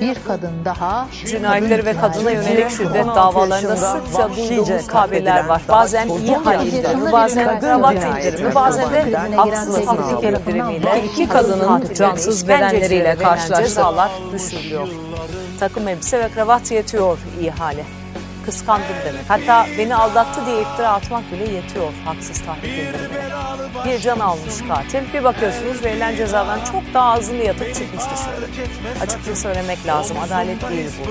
Bir kadın daha Cinayetleri ve kadına yönelik şiddet 16 davalarında sıkça duyduğumuz tabirler var. Bazen iyi hal indirimi, bazen kravat indirimi, bazen de haksız sevgili indirimiyle iki kadının cansız bedenleriyle verilen karşılaştık. cezalar Cezalar düşürülüyor. Takım elbise ve kravat yetiyor iyi hale. Kıskandım demek. Hatta beni aldattı diye iftira atmak bile yetiyor. Haksız tahrik indirimine. Bir can almış katil. Bir bakıyorsunuz verilen cezadan çok daha azını yatıp çıkmış dışarı. Açıkça söylemek lazım. Adalet değil bu.